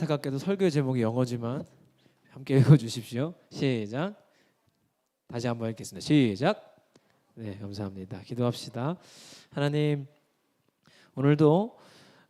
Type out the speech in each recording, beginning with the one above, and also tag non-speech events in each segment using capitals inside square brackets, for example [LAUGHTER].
안타깝게도 설교의 제목이 영어지만 함께 읽어 주십시오. 시작. 다시 한번 읽겠습니다. 시작. 네, 감사합니다. 기도합시다. 하나님 오늘도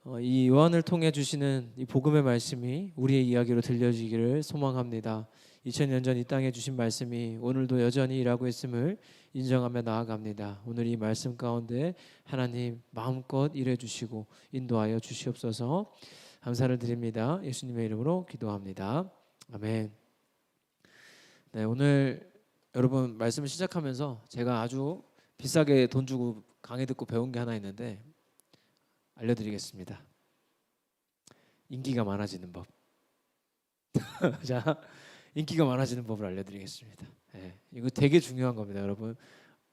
어, 이 요한을 통해 주시는 이 복음의 말씀이 우리의 이야기로 들려지기를 소망합니다. 2000년 전 이 땅에 주신 말씀이 오늘도 여전히 일하고 있음을 인정하며 나아갑니다. 오늘 이 말씀 가운데 하나님 마음껏 일해 주시고 인도하여 주시옵소서. 감사를 드립니다. 예수님의 이름으로 기도합니다. 아멘. 네, 오늘 여러분 말씀을 시작하면서 제가 아주 비싸게 돈 주고 강의 듣고 배운 게 하나 있는데 알려드리겠습니다. 인기가 많아지는 법. [LAUGHS] 자, 인기가 많아지는 법을 알려드리겠습니다. 예, 이거 되게 중요한 겁니다, 여러분.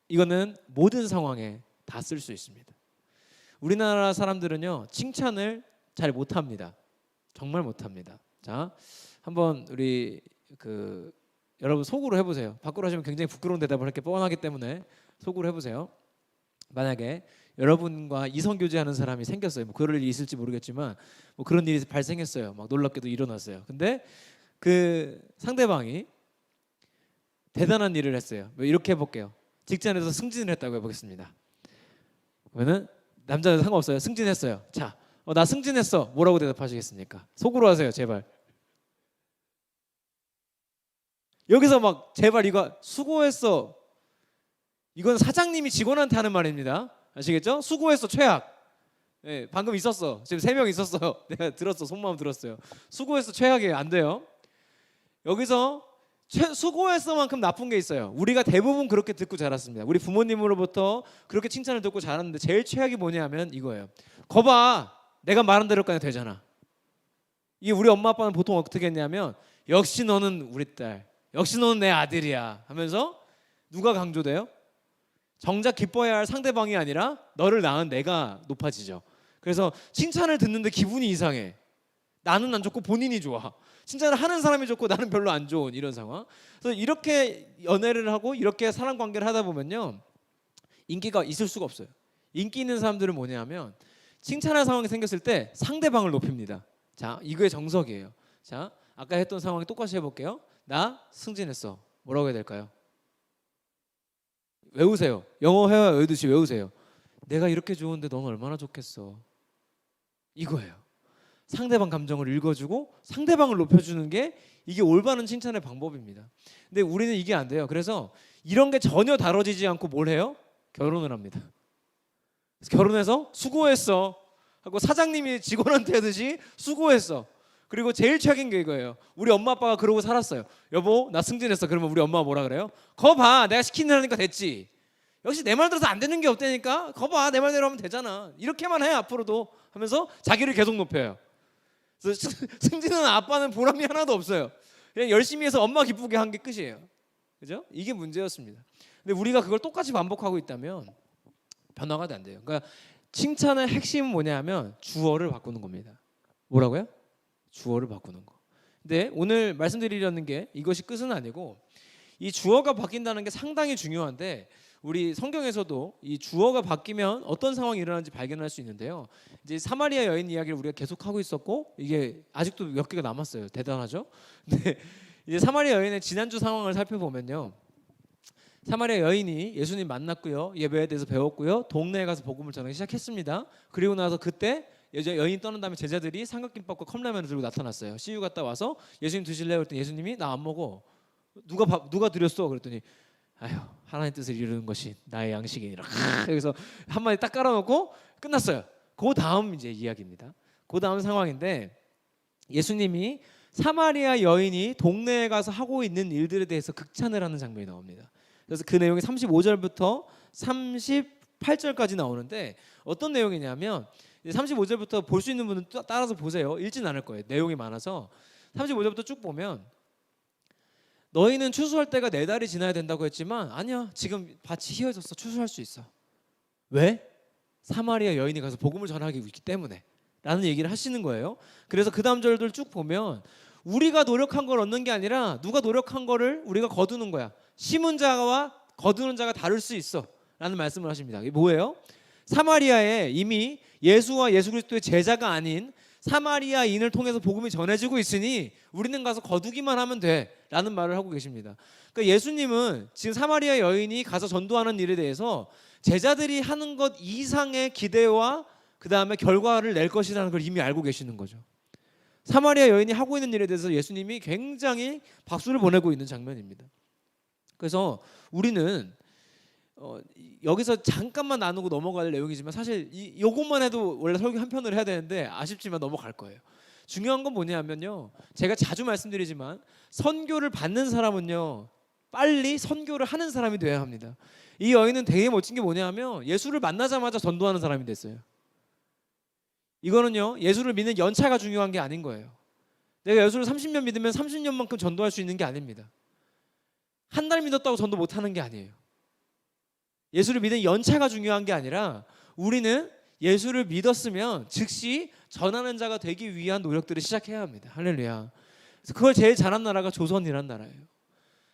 이거는 모든 상황에 다 쓸 수 있습니다. 우리나라 사람들은요 칭찬을 잘 못합니다. 정말 못합니다. 자, 한번 우리 그 여러분 속으로 해보세요. 밖으로 하시면 굉장히 부끄러운 대답을 할게 뻔하기 때문에 속으로 해보세요. 만약에 여러분과 이성 교제하는 사람이 생겼어요. 뭐 그럴 일이 있을지 모르겠지만 뭐 그런 일이 발생했어요. 막 놀랍게도 일어났어요. 근데 그 상대방이 대단한 일을 했어요. 뭐 이렇게 해볼게요. 직장에서 승진을 했다고 해보겠습니다. 그러면은 남자는 상관없어요. 승진했어요. 자, 어, 나 승진했어. 뭐라고 대답하시겠습니까? 속으로 하세요, 제발. 여기서 막 제발 이거 수고했어. 이건 사장님이 직원한테 하는 말입니다. 아시겠죠? 수고했어, 최악. 예, 방금 있었어. 지금 세 명 있었어요. [LAUGHS] 내가 들었어, 속마음 들었어요. 수고했어, 최악이에요. 안 돼요. 여기서 최, 수고했어만큼 나쁜 게 있어요. 우리가 대부분 그렇게 듣고 자랐습니다. 우리 부모님으로부터 그렇게 칭찬을 듣고 자랐는데 제일 최악이 뭐냐면 이거예요. 거봐, 내가 말한 대로 까지 되잖아. 이게 우리 엄마 아빠는 보통 어떻게 했냐면 역시 너는 우리 딸, 역시 너는 내 아들이야 하면서 누가 강조돼요? 정작 기뻐해야 할 상대방이 아니라 너를 낳은 내가 높아지죠. 그래서 칭찬을 듣는데 기분이 이상해. 나는 안 좋고 본인이 좋아. 칭찬을 하는 사람이 좋고 나는 별로 안 좋은 이런 상황. 그래서 이렇게 연애를 하고 이렇게 사람 관계를 하다 보면요 인기가 있을 수가 없어요. 인기 있는 사람들은 뭐냐면 칭찬할 상황이 생겼을 때 상대방을 높입니다. 자 이거의 정석이에요. 자 아까 했던 상황이 똑같이 해볼게요. 나 승진했어. 뭐라고 해야 될까요? 외우세요. 영어 회화 외우듯이 외우세요. 내가 이렇게 좋은데 넌 얼마나 좋겠어. 이거예요. 상대방 감정을 읽어주고 상대방을 높여주는 게 이게 올바른 칭찬의 방법입니다. 근데 우리는 이게 안 돼요. 그래서 이런 게 전혀 다뤄지지 않고 뭘 해요? 결혼을 합니다. 결혼해서 수고했어 하고 사장님이 직원한테 하듯이 수고했어. 그리고 제일 최악인 게 이거예요. 우리 엄마 아빠가 그러고 살았어요. 여보 나 승진했어. 그러면 우리 엄마가 뭐라 그래요? 거 봐, 내가 시키는 하니까 됐지. 역시 내 말 들어서 안 되는 게 없다니까. 거 봐, 내 말대로 하면 되잖아. 이렇게만 해 앞으로도 하면서 자기를 계속 높여요. 그래서 승- 승진은 아빠는 보람이 하나도 없어요. 그냥 열심히 해서 엄마 기쁘게 한 게 끝이에요. 그죠? 이게 문제였습니다. 근데 우리가 그걸 똑같이 반복하고 있다면 변화가 안 돼요. 그러니까 칭찬의 핵심은 뭐냐면 주어를 바꾸는 겁니다. 뭐라고요? 주어를 바꾸는 거. 근데 오늘 말씀드리려는 게 이것이 끝은 아니고 이 주어가 바뀐다는 게 상당히 중요한데 우리 성경에서도 이 주어가 바뀌면 어떤 상황이 일어나는지 발견할 수 있는데요. 이제 사마리아 여인 이야기를 우리가 계속 하고 있었고 이게 아직도 몇 개가 남았어요. 대단하죠? [LAUGHS] 근데 이제 사마리아 여인의 지난주 상황을 살펴보면요. 사마리아 여인이 예수님 만났고요. 예배에 대해서 배웠고요. 동네에 가서 복음을 전하기 시작했습니다. 그리고 나서 그때 여자 여인이 떠난 다음에 제자들이 삼각김밥과 컵라면을 들고 나타났어요. CU 갔다 와서 예수님 드실래요? 그랬더니 예수님이 나 안 먹어. 누가 밥 누가 드렸어? 그랬더니 아휴 하나님 뜻을 이루는 것이 나의 양식이니라. 여기서 한 마디 딱 깔아놓고 끝났어요. 그 다음 이제 이야기입니다. 그 다음 상황인데 예수님이 사마리아 여인이 동네에 가서 하고 있는 일들에 대해서 극찬을 하는 장면이 나옵니다. 그래서 그 내용이 35절부터 38절까지 나오는데 어떤 내용이냐면 35절부터 볼 수 있는 분은 따- 따라서 보세요. 읽진 않을 거예요. 내용이 많아서. 35절부터 쭉 보면 너희는 추수할 때가 네 달이 지나야 된다고 했지만 아니야. 지금 밭이 희어졌어. 추수할 수 있어. 왜? 사마리아 여인이 가서 복음을 전하기 있기 때문에 라는 얘기를 하시는 거예요. 그래서 그 다음 절들 쭉 보면 우리가 노력한 걸 얻는 게 아니라 누가 노력한 거를 우리가 거두는 거야 심은 자와 거두는 자가 다를 수 있어 라는 말씀을 하십니다 이게 뭐예요 사마리아에 이미 예수와 예수 그리스도의 제자가 아닌 사마리아인을 통해서 복음이 전해지고 있으니 우리는 가서 거두기만 하면 돼 라는 말을 하고 계십니다. 그러니까 예수님은 지금 사마리아 여인이 가서 전도하는 일에 대해서 제자들이 하는 것 이상의 기대와 그 다음에 결과를 낼 것이라는 걸 이미 알고 계시는 거죠. 사마리아 여인이 하고 있는 일에 대해서 예수님이 굉장히 박수를 보내고 있는 장면입니다. 그래서 우리는 어, 이- 여기서 잠깐만 나누고 넘어갈 내용이지만 사실 이 요것만 해도 원래 설교 한 편을 해야 되는데 아쉽지만 넘어갈 거예요. 중요한 건 뭐냐면요. 제가 자주 말씀드리지만 선교를 받는 사람은요. 빨리 선교를 하는 사람이 돼야 합니다. 이 여인은 되게 멋진 게 뭐냐면 예수를 만나자마자 전도하는 사람이 됐어요. 이거는요. 예수를 믿는 연차가 중요한 게 아닌 거예요. 내가 예수를 30년 믿으면 30년만큼 전도할 수 있는 게 아닙니다. 한 달 믿었다고 전도 못 하는 게 아니에요. 예수를 믿는 연차가 중요한 게 아니라 우리는 예수를 믿었으면 즉시 전하는 자가 되기 위한 노력들을 시작해야 합니다. 할렐루야. 그걸 제일 잘한 나라가 조선이란 나라예요.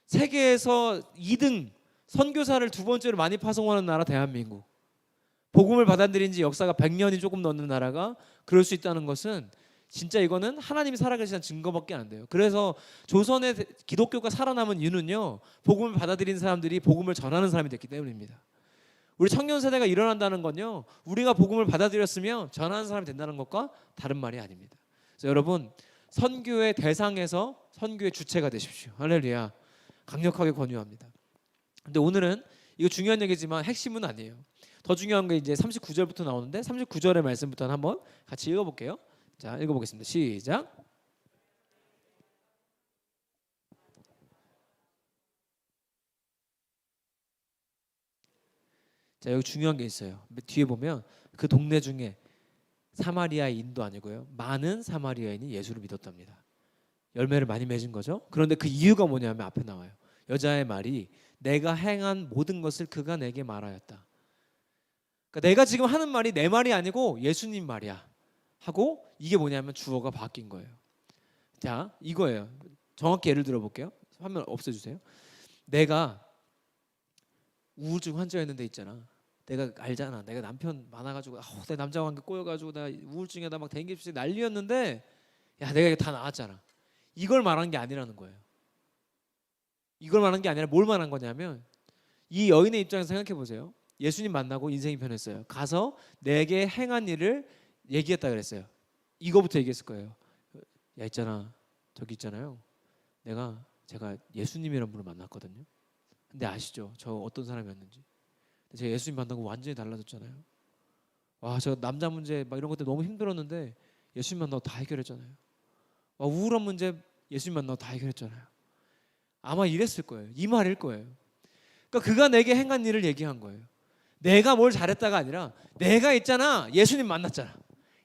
세계에서 2등 선교사를 두 번째로 많이 파송하는 나라 대한민국. 복음을 받아들인 지 역사가 100년이 조금 넘는 나라가 그럴 수 있다는 것은 진짜 이거는 하나님이 살아계시는 증거밖에 안 돼요. 그래서 조선의 대- 기독교가 살아남은 이유는요. 복음을 받아들인 사람들이 복음을 전하는 사람이 됐기 때문입니다. 우리 청년 세대가 일어난다는 건요. 우리가 복음을 받아들였으면 전하는 사람이 된다는 것과 다른 말이 아닙니다. 그래서 여러분 선교의 대상에서 선교의 주체가 되십시오. 할렐루야. 강력하게 권유합니다. 근데 오늘은 이거 중요한 얘기지만 핵심은 아니에요. 더 중요한 게 이제 39절부터 나오는데 39절의 말씀부터 한번 같이 읽어볼게요. 자, 읽어보겠습니다. 시작. 자, 여기 중요한 게 있어요. 뒤에 보면 그 동네 중에 사마리아인도 아니고요. 많은 사마리아인이 예수를 믿었답니다. 열매를 많이 맺은 거죠. 그런데 그 이유가 뭐냐면 앞에 나와요. 여자의 말이 내가 행한 모든 것을 그가 내게 말하였다. 그러니까 내가 지금 하는 말이 내 말이 아니고 예수님 말이야. 하고 이게 뭐냐면 주어가 바뀐 거예요. 자, 이거예요. 정확히 예를 들어 볼게요. 화면 없애 주세요. 내가 우울증 환자였는데 있잖아. 내가 알잖아. 내가 남편 많아가지고 아우, 내 남자 관계 꼬여가지고 나 우울증에다 막 댕깁시 난리였는데 야 내가 이거 다 나았잖아. 이걸 말한 게 아니라는 거예요. 이걸 말한 게 아니라 뭘 말한 거냐면 이 여인의 입장에서 생각해 보세요. 예수님 만나고 인생이 변했어요. 가서 내게 행한 일을 얘기했다 그랬어요. 이거부터 얘기했을 거예요. 야 있잖아. 저기 있잖아요. 내가 제가 예수님이라는 분을 만났거든요. 근데 아시죠? 저 어떤 사람이었는지. 제가 예수님 만나고 완전히 달라졌잖아요. 와, 저 남자 문제 막 이런 것들 너무 힘들었는데 예수님 만나고 다 해결했잖아요. 와, 우울한 문제 예수님 만나고 다 해결했잖아요. 아마 이랬을 거예요. 이 말일 거예요. 그러니까 그가 내게 행한 일을 얘기한 거예요. 내가 뭘 잘했다가 아니라 내가 있잖아. 예수님 만났잖아.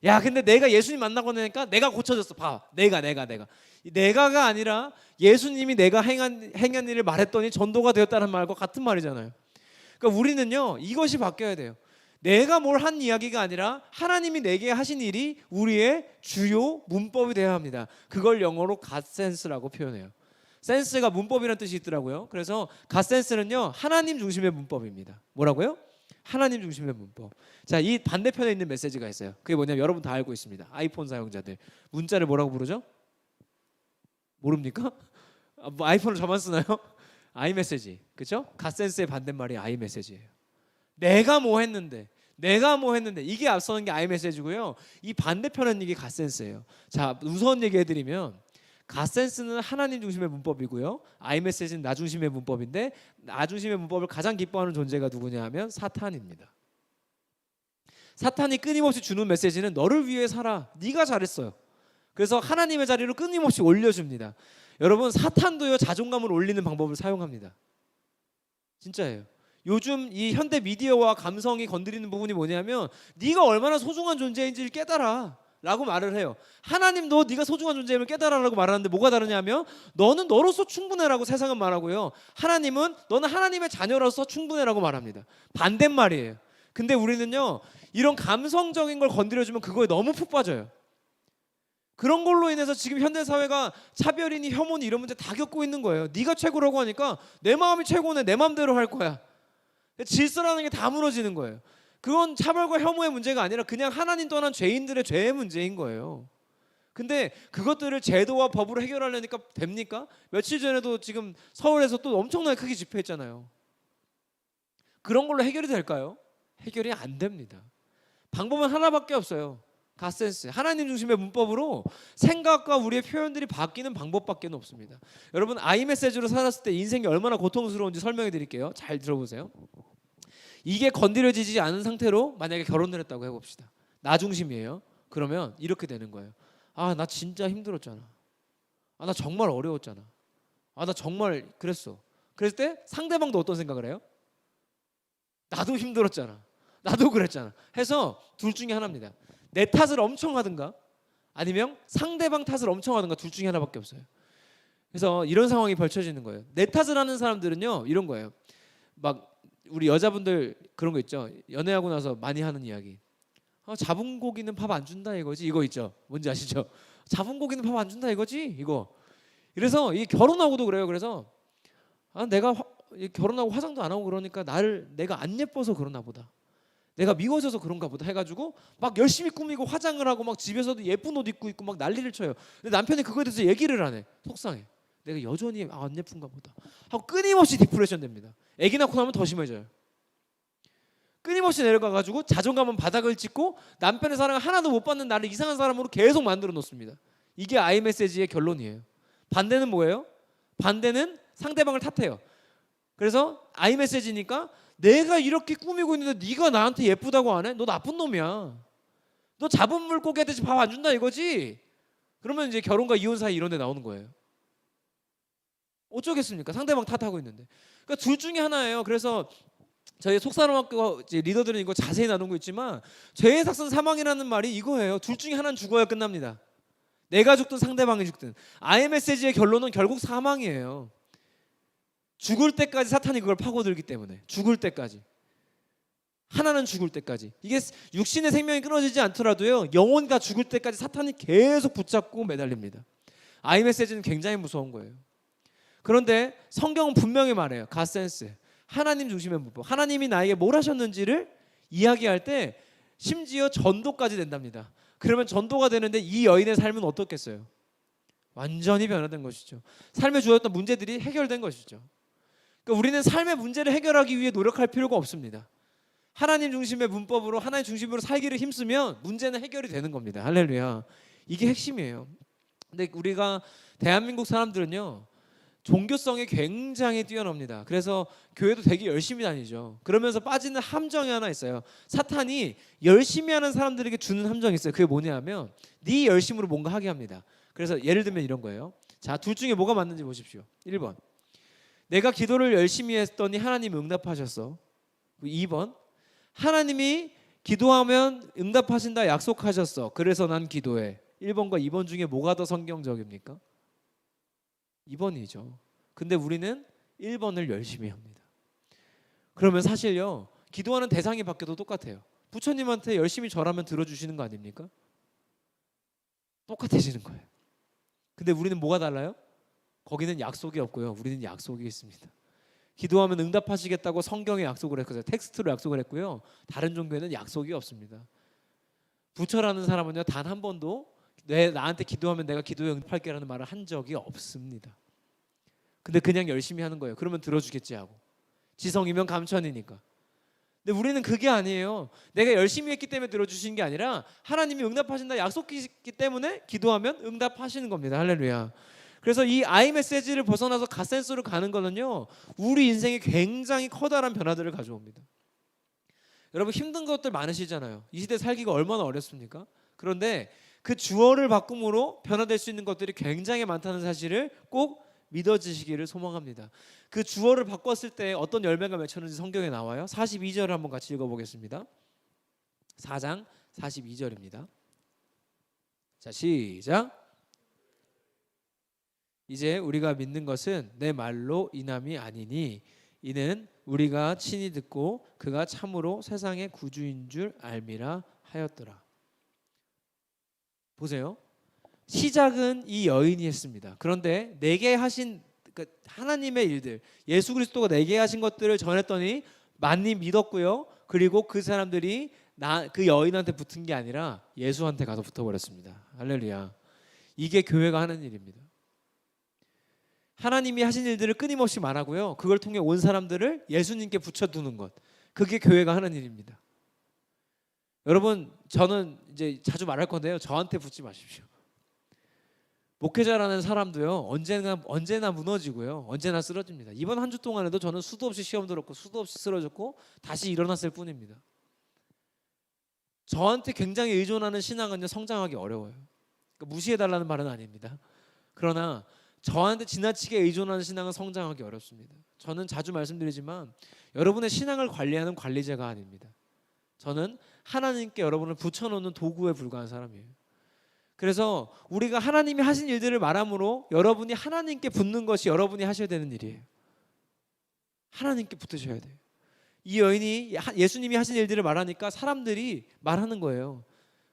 야, 근데 내가 예수님 만나고 나니까 내가 고쳐졌어. 봐. 내가 내가 내가. 이 내가가 아니라 예수님이 내가 행한 행한 일을 말했더니 전도가 되었다는 말과 같은 말이잖아요. 그러니까 우리는요. 이것이 바뀌어야 돼요. 내가 뭘 한 이야기가 아니라 하나님이 내게 하신 일이 우리의 주요 문법이 되어야 합니다. 그걸 영어로 갓센스라고 표현해요. 센스가 문법이라는 뜻이 있더라고요. 그래서 갓센스는요. 하나님 중심의 문법입니다. 뭐라고요? 하나님 중심의 문법. 자, 이 반대편에 있는 메시지가 있어요. 그게 뭐냐면 여러분 다 알고 있습니다. 아이폰 사용자들. 문자를 뭐라고 부르죠? 모릅니까? [LAUGHS] 아, 뭐 아이폰을 저만 쓰나요? [LAUGHS] 아이메시지. 그죠? 갓센스의 반대말이 아이메시지예요. 내가 뭐 했는데 내가 뭐 했는데 이게 앞서는 게 아이메시지고요. 이 반대편은 이게 갓센스예요. 자, 우선 얘기해 드리면 갓센스는 하나님 중심의 문법이고요. 아이메시지는 나 중심의 문법인데 나 중심의 문법을 가장 기뻐하는 존재가 누구냐 하면 사탄입니다. 사탄이 끊임없이 주는 메시지는 너를 위해 살아. 네가 잘했어요. 그래서 하나님의 자리로 끊임없이 올려줍니다. 여러분 사탄도요 자존감을 올리는 방법을 사용합니다. 진짜예요. 요즘 이 현대 미디어와 감성이 건드리는 부분이 뭐냐면 네가 얼마나 소중한 존재인지를 깨달아. 라고 말을 해요. 하나님도 네가 소중한 존재임을 깨달아라고 말하는데 뭐가 다르냐면 너는 너로서 충분해라고 세상은 말하고요. 하나님은 너는 하나님의 자녀로서 충분해라고 말합니다. 반대말이에요. 근데 우리는요. 이런 감성적인 걸 건드려주면 그거에 너무 푹 빠져요. 그런 걸로 인해서 지금 현대 사회가 차별이니 혐오니 이런 문제 다 겪고 있는 거예요. 네가 최고라고 하니까 내 마음이 최고네. 내 마음대로 할 거야. 질서라는 게 다 무너지는 거예요. 그건 차별과 혐오의 문제가 아니라 그냥 하나님 떠난 죄인들의 죄의 문제인 거예요. 근데 그것들을 제도와 법으로 해결하려니까 됩니까? 며칠 전에도 지금 서울에서 또 엄청나게 크게 집회했잖아요. 그런 걸로 해결이 될까요? 해결이 안 됩니다. 방법은 하나밖에 없어요. 가센스 하나님 중심의 문법으로 생각과 우리의 표현들이 바뀌는 방법밖에 없습니다. 여러분 아이 메시지로 살았을 때 인생이 얼마나 고통스러운지 설명해 드릴게요. 잘 들어보세요. 이게 건드려지지 않은 상태로 만약에 결혼을 했다고 해봅시다. 나 중심이에요. 그러면 이렇게 되는 거예요. 아 나 진짜 힘들었잖아. 아 나 정말 어려웠잖아. 아 나 정말 그랬어. 그랬을 때 상대방도 어떤 생각을 해요? 나도 힘들었잖아. 나도 그랬잖아. 해서 둘 중에 하나입니다. 내 탓을 엄청 하든가 아니면 상대방 탓을 엄청 하든가 둘 중에 하나밖에 없어요. 그래서 이런 상황이 벌쳐지는 거예요. 내 탓을 하는 사람들은요 이런 거예요. 막 우리 여자분들 그런 거 있죠. 연애하고 나서 많이 하는 이야기. 아, 잡은 고기는 밥 안 준다 이거지. 이거 있죠. 뭔지 아시죠? [LAUGHS] 잡은 고기는 밥 안 준다 이거지. 이거. 그래서 이 결혼하고도 그래요. 그래서 아 내가 화- 이 결혼하고 화장도 안 하고 그러니까 나를 내가 안 예뻐서 그러나 보다. 내가 미워져서 그런가 보다 해가지고 막 열심히 꾸미고 화장을 하고 막 집에서도 예쁜 옷 입고 있고 막 난리를 쳐요. 근데 남편이 그거에 대해서 얘기를 안 해. 속상해. 내가 여전히 아, 안 예쁜가 보다. 하고 끊임없이 디프레션 됩니다. 아기 낳고 나면 더 심해져요. 끊임없이 내려가가지고 자존감은 바닥을 찍고 남편의 사랑을 하나도 못 받는 나를 이상한 사람으로 계속 만들어 놓습니다. 이게 아이 메시지의 결론이에요. 반대는 뭐예요? 반대는 상대방을 탓해요. 그래서 아이 메시지니까 내가 이렇게 꾸미고 있는데 네가 나한테 예쁘다고 안 해? 너 나쁜 놈이야. 너 잡은 물고기 하듯이 밥안 준다 이거지? 그러면 이제 결혼과 이혼 사이 이런 데 나오는 거예요. 어쩌겠습니까? 상대방 탓하고 있는데. 그러니까 둘 중에 하나예요. 그래서 저희 속사람학교 리더들은 이거 자세히 나누고 있지만 죄의 삭선 사망이라는 말이 이거예요. 둘 중에 하나는 죽어야 끝납니다. 내가 죽든 상대방이 죽든 아이 메시지의 결론은 결국 사망이에요. 죽을 때까지 사탄이 그걸 파고들기 때문에 죽을 때까지 하나는 죽을 때까지 이게 육신의 생명이 끊어지지 않더라도요 영혼과 죽을 때까지 사탄이 계속 붙잡고 매달립니다. 아이 메시지는 굉장히 무서운 거예요. 그런데 성경은 분명히 말해요. 가센스 하나님 중심의 문법. 하나님이 나에게 뭘 하셨는지를 이야기할 때 심지어 전도까지 된답니다. 그러면 전도가 되는데 이 여인의 삶은 어떻겠어요? 완전히 변화된 것이죠. 삶에 주어졌던 문제들이 해결된 것이죠. 그러니까 우리는 삶의 문제를 해결하기 위해 노력할 필요가 없습니다. 하나님 중심의 문법으로 하나님 중심으로 살기를 힘쓰면 문제는 해결이 되는 겁니다. 할렐루야. 이게 핵심이에요. 근데 우리가 대한민국 사람들은요. 종교성이 굉장히 뛰어납니다. 그래서 교회도 되게 열심히 다니죠. 그러면서 빠지는 함정이 하나 있어요. 사탄이 열심히 하는 사람들에게 주는 함정이 있어요. 그게 뭐냐면 네 열심으로 뭔가 하게 합니다. 그래서 예를 들면 이런 거예요. 자, 둘 중에 뭐가 맞는지 보십시오. 1번. 내가 기도를 열심히 했더니 하나님이 응답하셨어. 2번. 하나님이 기도하면 응답하신다 약속하셨어. 그래서 난 기도해. 1번과 2번 중에 뭐가 더 성경적입니까? 2번이죠. 근데 우리는 1번을 열심히 합니다. 그러면 사실요. 기도하는 대상이 바뀌어도 똑같아요. 부처님한테 열심히 절하면 들어주시는 거 아닙니까? 똑같아지는 거예요. 근데 우리는 뭐가 달라요? 거기는 약속이 없고요. 우리는 약속이 있습니다. 기도하면 응답하시겠다고 성경에 약속을 했고요. 텍스트로 약속을 했고요. 다른 종교에는 약속이 없습니다. 부처라는 사람은요 단 한 번도 내 나한테 기도하면 내가 기도에 응답할게라는 말을 한 적이 없습니다. 근데 그냥 열심히 하는 거예요. 그러면 들어주겠지 하고 지성이면 감천이니까. 근데 우리는 그게 아니에요. 내가 열심히 했기 때문에 들어주신 게 아니라 하나님이 응답하신다 약속했기 때문에 기도하면 응답하시는 겁니다. 할렐루야. 그래서 이 아이 메시지를 벗어나서 가센스로 가는 거는요 우리 인생에 굉장히 커다란 변화들을 가져옵니다. 여러분 힘든 것들 많으시잖아요. 이 시대 살기가 얼마나 어렵습니까? 그런데 그 주어를 바꿈으로 변화될 수 있는 것들이 굉장히 많다는 사실을 꼭 믿어지시기를 소망합니다. 그 주어를 바꿨을 때 어떤 열매가 맺혔는지 성경에 나와요. 42절을 한번 같이 읽어보겠습니다. 4장 42절입니다. 자 시작. 이제 우리가 믿는 것은 내 말로 인함이 아니니 이는 우리가 친히 듣고 그가 참으로 세상의 구주인 줄 알미라 하였더라. 보세요. 시작은 이 여인이 했습니다. 그런데 내게 하신 그 하나님의 일들, 예수 그리스도가 내게 하신 것들을 전했더니 많이 믿었고요. 그리고 그 사람들이 나 그 여인한테 붙은 게 아니라 예수한테 가서 붙어 버렸습니다. 할렐루야. 이게 교회가 하는 일입니다. 하나님이 하신 일들을 끊임없이 말하고요. 그걸 통해 온 사람들을 예수님께 붙여두는 것. 그게 교회가 하는 일입니다. 여러분, 저는 이제 자주 말할 건데요. 저한테 붙지 마십시오. 목회자라는 사람도요. 언제나 언제나 무너지고요. 언제나 쓰러집니다. 이번 한 주 동안에도 저는 수도 없이 시험 들었고 수도 없이 쓰러졌고 다시 일어났을 뿐입니다. 저한테 굉장히 의존하는 신앙은요 성장하기 어려워요. 그러니까 무시해 달라는 말은 아닙니다. 그러나 저한테 지나치게 의존하는 신앙은 성장하기 어렵습니다. 저는 자주 말씀드리지만 여러분의 신앙을 관리하는 관리자가 아닙니다. 저는 하나님께 여러분을 붙여놓는 도구에 불과한 사람이에요. 그래서 우리가 하나님이 하신 일들을 말함으로 여러분이 하나님께 붙는 것이 여러분이 하셔야 되는 일이에요. 하나님께 붙으셔야 돼요. 이 여인이 하- 예수님이 하신 일들을 말하니까 사람들이 말하는 거예요.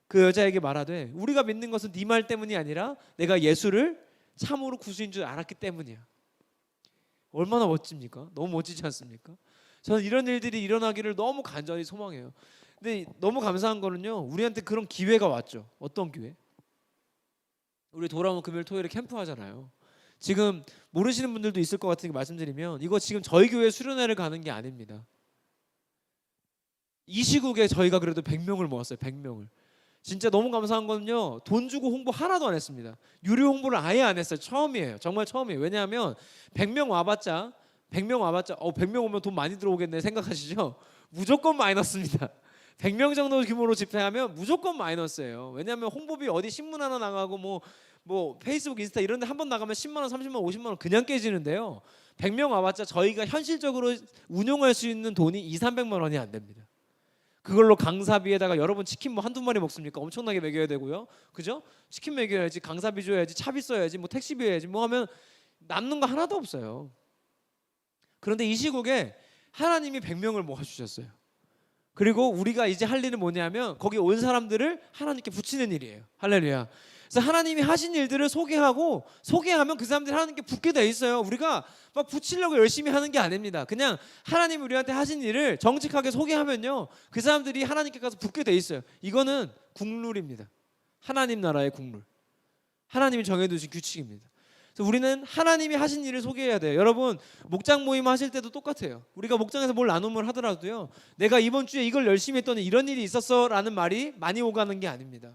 그 여자에게 말하되 우리가 믿는 것은 네 말 때문이 아니라 내가 예수를 참으로 구주인 줄 알았기 때문이야. 얼마나 멋집니까? 너무 멋지지 않습니까? 저는 이런 일들이 일어나기를 너무 간절히 소망해요. 근데 너무 감사한 거는요. 우리한테 그런 기회가 왔죠. 어떤 기회? 우리 돌아오는 금요일 토요일에 캠프 하잖아요. 지금 모르시는 분들도 있을 것 같으니까 말씀드리면 이거 지금 저희 교회 수련회를 가는 게 아닙니다. 이 시국에 저희가 그래도 100명을 모았어요. 100명을. 진짜 너무 감사한 거는요. 돈 주고 홍보 하나도 안 했습니다. 유료 홍보를 아예 안 했어요. 처음이에요. 정말 처음이에요. 왜냐하면 100명 와봤자 100명 와봤자 어 100명 오면 돈 많이 들어오겠네 생각하시죠? 무조건 마이너스입니다. 100명 정도 규모로 집회하면 무조건 마이너스예요. 왜냐하면 홍보비 어디 신문 하나 나가고 뭐뭐 페이스북, 인스타 이런 데 한 번 나가면 10만 원, 30만 원, 50만 원 그냥 깨지는데요. 100명 와봤자 저희가 현실적으로 운용할 수 있는 돈이 2, 300만 원이 안 됩니다. 그걸로 강사비에다가 여러분 치킨 뭐 한두 마리 먹습니까? 엄청나게 먹여야 되고요. 그죠? 치킨 먹여야지, 강사비 줘야지, 차비 써야지, 뭐 택시비 해야지 뭐 하면 남는 거 하나도 없어요. 그런데 이 시국에 하나님이 100명을 모아 주셨어요. 그리고 우리가 이제 할 일은 뭐냐면 거기 온 사람들을 하나님께 붙이는 일이에요. 할렐루야. 그래서 하나님이 하신 일들을 소개하고 소개하면 그 사람들이 하나님께 붙게 돼 있어요. 우리가 막 붙이려고 열심히 하는 게 아닙니다. 그냥 하나님 우리한테 하신 일을 정직하게 소개하면요. 그 사람들이 하나님께 가서 붙게 돼 있어요. 이거는 국룰입니다. 하나님 나라의 국룰. 하나님이 정해두신 규칙입니다. 그래서 우리는 하나님이 하신 일을 소개해야 돼요. 여러분 목장 모임 하실 때도 똑같아요. 우리가 목장에서 뭘 나눔을 하더라도요. 내가 이번 주에 이걸 열심히 했더니 이런 일이 있었어라는 말이 많이 오가는 게 아닙니다.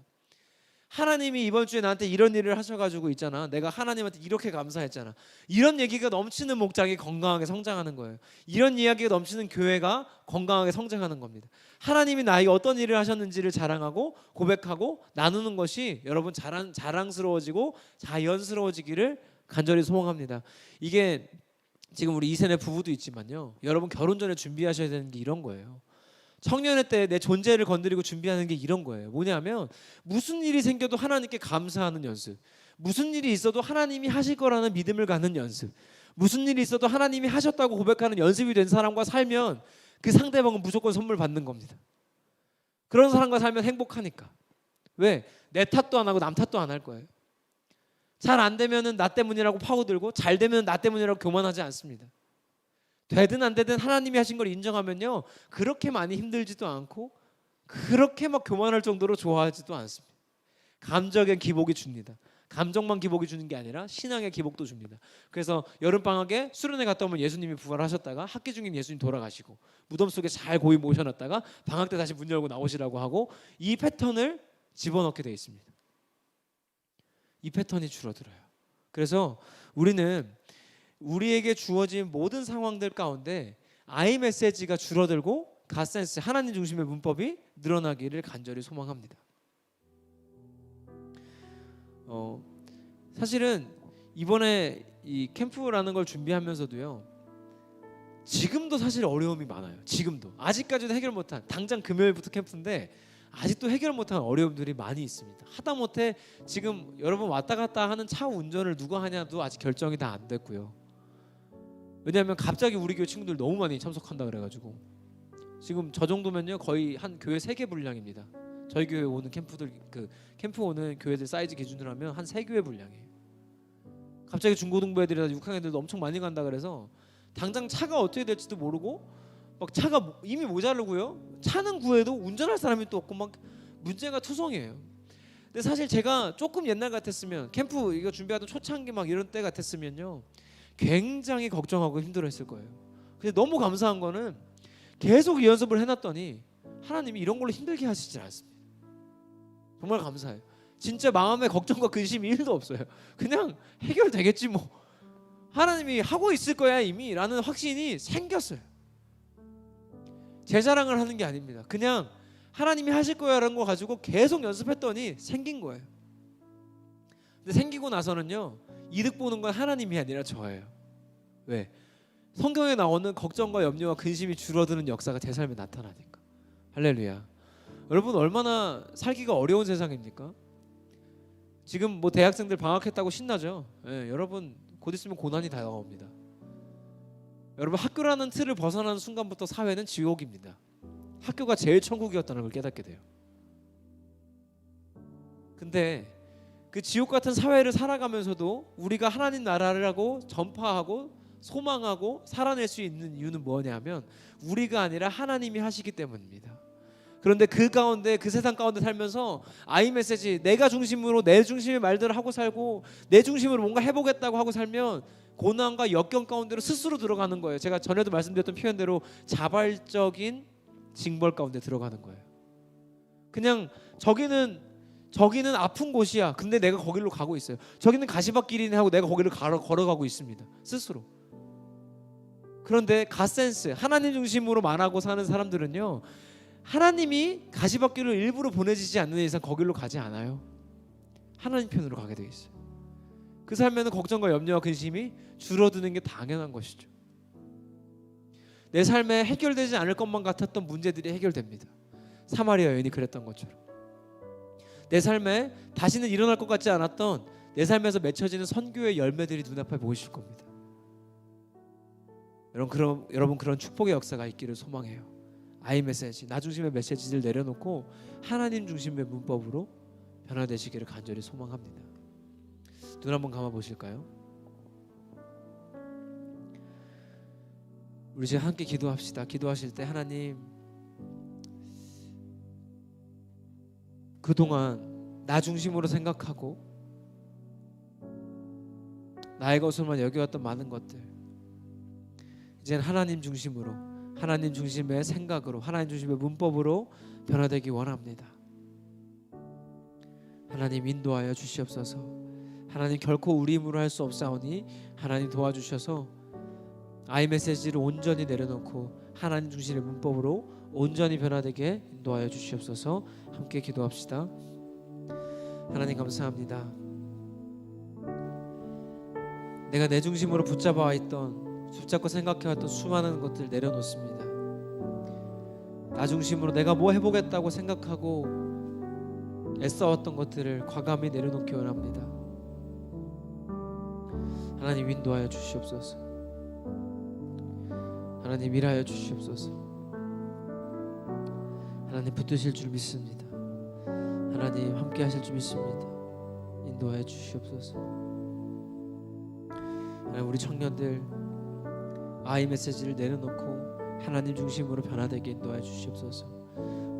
하나님이 이번 주에 나한테 이런 일을 하셔가지고 있잖아. 내가 하나님한테 이렇게 감사했잖아. 이런 얘기가 넘치는 목장이 건강하게 성장하는 거예요. 이런 이야기가 넘치는 교회가 건강하게 성장하는 겁니다. 하나님이 나에게 어떤 일을 하셨는지를 자랑하고 고백하고 나누는 것이 여러분 자랑 자랑스러워지고 자연스러워지기를 간절히 소망합니다. 이게 지금 우리 이세네 부부도 있지만요. 여러분 결혼 전에 준비하셔야 되는 게 이런 거예요. 청년의 때 내 존재를 건드리고 준비하는 게 이런 거예요. 뭐냐면 무슨 일이 생겨도 하나님께 감사하는 연습. 무슨 일이 있어도 하나님이 하실 거라는 믿음을 갖는 연습. 무슨 일이 있어도 하나님이 하셨다고 고백하는 연습이 된 사람과 살면 그 상대방은 무조건 선물 받는 겁니다. 그런 사람과 살면 행복하니까. 왜? 내 탓도 안 하고 남 탓도 안 할 거예요. 잘 안 되면은 나 때문이라고 파고들고 잘 되면 나 때문이라고 교만하지 않습니다. 되든 안 되든 하나님이 하신 걸 인정하면요 그렇게 많이 힘들지도 않고 그렇게 막 교만할 정도로 좋아하지도 않습니다. 감정의 기복이 줍니다. 감정만 기복이 주는 게 아니라 신앙의 기복도 줍니다. 그래서 여름 방학에 수련회 갔다 오면 예수님이 부활하셨다가 학기 중인 예수님 돌아가시고 무덤 속에 잘 고이 모셔놨다가 방학 때 다시 문 열고 나오시라고 하고 이 패턴을 집어넣게 돼 있습니다. 이 패턴이 줄어들어요. 그래서 우리는 우리에게 주어진 모든 상황들 가운데 아이 메시지가 줄어들고 가센스 하나님 중심의 문법이 늘어나기를 간절히 소망합니다. 어, 사실은 이번에 이 캠프라는 걸 준비하면서도요. 지금도 사실 어려움이 많아요. 지금도 아직까지도 해결 못한 당장 금요일부터 캠프인데 아직도 해결 못한 어려움들이 많이 있습니다. 하다못해 지금 여러분 왔다 갔다 하는 차 운전을 누가 하냐도 아직 결정이 다 안 됐고요. 왜냐하면 갑자기 우리 교회 친구들 너무 많이 참석한다 그래가지고 지금 저 정도면요 거의 한 교회 세 개 분량입니다. 저희 교회 오는 캠프들 그 캠프 오는 교회들 사이즈 기준으로 하면 한 세 교회 분량이에요. 갑자기 중고등부 애들이나 6학년 애들도 엄청 많이 간다 그래서 당장 차가 어떻게 될지도 모르고 막 차가 모- 이미 모자르고요. 차는 구해도 운전할 사람이 또 없고 막 문제가 투성이에요. 근데 사실 제가 조금 옛날 같았으면 캠프 이거 준비하던 초창기 막 이런 때 같았으면요 굉장히 걱정하고 힘들어했을 거예요. 근데 너무 감사한 거는 계속 이 연습을 해놨더니 하나님이 이런 걸로 힘들게 하시질 않습니다. 정말 감사해요. 진짜 마음에 걱정과 근심이 1도 없어요. 그냥 해결되겠지 뭐. 하나님이 하고 있을 거야 이미 라는 확신이 생겼어요. 제 자랑을 하는 게 아닙니다. 그냥 하나님이 하실 거야라는 거 가지고 계속 연습했더니 생긴 거예요. 근데 생기고 나서는요 이득 보는 건 하나님이 아니라 저예요. 왜? 성경에 나오는 걱정과 염려와 근심이 줄어드는 역사가 제 삶에 나타나니까. 할렐루야. 여러분 얼마나 살기가 어려운 세상입니까? 지금 뭐 대학생들 방학했다고 신나죠. 예, 여러분 곧 있으면 고난이 다가옵니다. 여러분 학교라는 틀을 벗어나는 순간부터 사회는 지옥입니다. 학교가 제일 천국이었다는 걸 깨닫게 돼요. 근데 그 지옥 같은 사회를 살아가면서도 우리가 하나님 나라라고 전파하고 소망하고 살아낼 수 있는 이유는 뭐냐면 우리가 아니라 하나님이 하시기 때문입니다. 그런데 그 가운데 그 세상 가운데 살면서 아이 메시지 내가 중심으로 내 중심의 말들을 하고 살고 내 중심으로 뭔가 해보겠다고 하고 살면 고난과 역경 가운데로 스스로 들어가는 거예요. 제가 전에도 말씀드렸던 표현대로 자발적인 징벌 가운데 들어가는 거예요. 그냥 저기는 저기는 아픈 곳이야. 근데 내가 거기로 가고 있어요. 저기는 가시밭길이네 하고 내가 거기를 걸어, 걸어가고 있습니다. 스스로. 그런데 가센스 하나님 중심으로 말하고 사는 사람들은요. 하나님이 가시밭길을 일부러 보내지지 않는 이상 거길로 가지 않아요. 하나님 편으로 가게 돼 있어요. 그 삶에는 걱정과 염려와 근심이 줄어드는 게 당연한 것이죠. 내 삶에 해결되지 않을 것만 같았던 문제들이 해결됩니다. 사마리아 여인이 그랬던 것처럼. 내 삶에 다시는 일어날 것 같지 않았던 내 삶에서 맺혀지는 선교의 열매들이 눈앞에 보이실 겁니다. 여러분 그런 여러분 그런 축복의 역사가 있기를 소망해요. 아이 메시지, 나 중심의 메시지를 내려놓고 하나님 중심의 문법으로 변화되시기를 간절히 소망합니다. 눈 한번 감아 보실까요? 우리 이제 함께 기도합시다. 기도하실 때 하나님 그동안 나 중심으로 생각하고 나의 것으로만 여겨왔던 많은 것들 이제는 하나님 중심으로 하나님 중심의 생각으로 하나님 중심의 문법으로 변화되기 원합니다. 하나님 인도하여 주시옵소서. 하나님 결코 우리 힘으로 할 수 없사오니 하나님 도와주셔서 아이 메시지를 온전히 내려놓고 하나님 중심의 문법으로 온전히 변화되게 인도하여 주시옵소서. 함께 기도합시다. 하나님 감사합니다. 내가 내 중심으로 붙잡아 있던 붙잡고 생각해 왔던 수많은 것들 내려놓습니다. 나 중심으로 내가 뭐 해보겠다고 생각하고 애써왔던 것들을 과감히 내려놓기 원합니다. 하나님 인도하여 주시옵소서. 하나님 일하여 주시옵소서. 하나님 붙드실 줄 믿습니다. 하나님 함께 하실 줄 믿습니다. 인도하여 주시옵소서. 하나님 우리 청년들 아이 메시지를 내려놓고 하나님 중심으로 변화되게 인도하여 주시옵소서.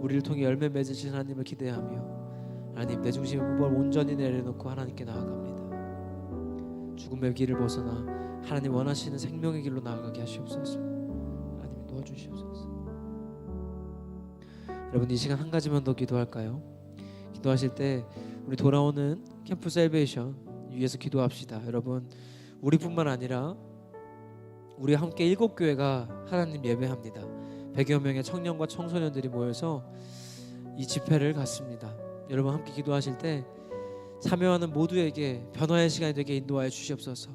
우리를 통해 열매 맺으신 하나님을 기대하며 하나님 내 중심의 문법을 온전히 내려놓고 하나님께 나아갑니다. 죽음의 길을 벗어나 하나님 원하시는 생명의 길로 나아가게 하시옵소서. 하나님 도와주시옵소서. 여러분 이 시간 한 가지만 더 기도할까요? 기도하실 때 우리 돌아오는 캠프 셀베이션 위해서 기도합시다. 여러분 우리뿐만 아니라 우리 함께 일곱 교회가 하나님 예배합니다. 100여 명의 청년과 청소년들이 모여서 이 집회를 갖습니다. 여러분 함께 기도하실 때 참여하는 모두에게 변화의 시간이 되게 인도하여 주시옵소서.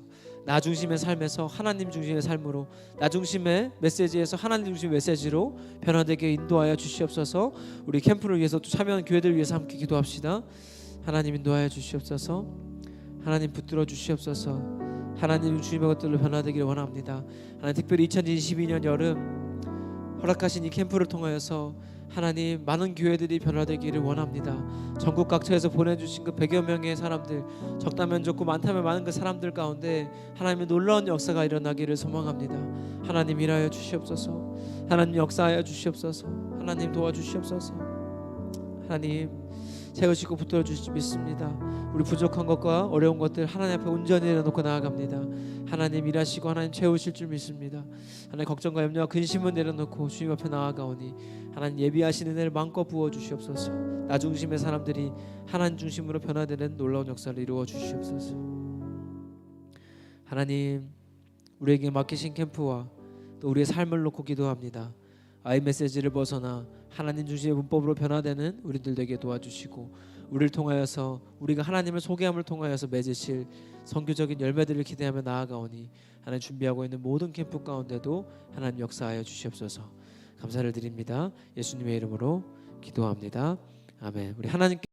나 중심의 삶에서 하나님 중심의 삶으로 나 중심의 메시지에서 하나님 중심의 메시지로 변화되게 인도하여 주시옵소서. 우리 캠프를 위해서 또 참여하는 교회들 위해서 함께 기도합시다. 하나님 인도하여 주시옵소서. 하나님 붙들어 주시옵소서. 하나님 주님의 것들로 변화되기를 원합니다. 하나님 특별히 2022년 여름 허락하신 이 캠프를 통하여서 하나님 많은 교회들이 변화되기를 원합니다. 전국 각처에서 보내주신 그 100여 명의 사람들 적다면 적고 많다면 많은 그 사람들 가운데 하나님의 놀라운 역사가 일어나기를 소망합니다. 하나님 일하여 주시옵소서. 하나님 역사하여 주시옵소서. 하나님 도와주시옵소서. 하나님 세우시고 붙들어 주실 믿습니다. 우리 부족한 것과 어려운 것들 하나님 앞에 온전히 내려놓고 나아갑니다. 하나님 일하시고 하나님 채우실 줄 믿습니다. 하나님 걱정과 염려와 근심은 내려놓고 주님 앞에 나아가오니 하나님 예비하시는 은혜를 마음껏 부어 주시옵소서. 나 중심의 사람들이 하나님 중심으로 변화되는 놀라운 역사를 이루어 주시옵소서. 하나님 우리에게 맡기신 캠프와 또 우리의 삶을 놓고 기도합니다. 아이 메시지를 벗어나 하나님 중심의 문법으로 변화되는 우리들 되게 도와주시고 우리를 통하여서 우리가 하나님을 소개함을 통하여서 맺으실 성교적인 열매들을 기대하며 나아가오니 하나님 준비하고 있는 모든 캠프 가운데도 하나님 역사하여 주시옵소서. 감사를 드립니다. 예수님의 이름으로 기도합니다. 아멘. 우리 하나님께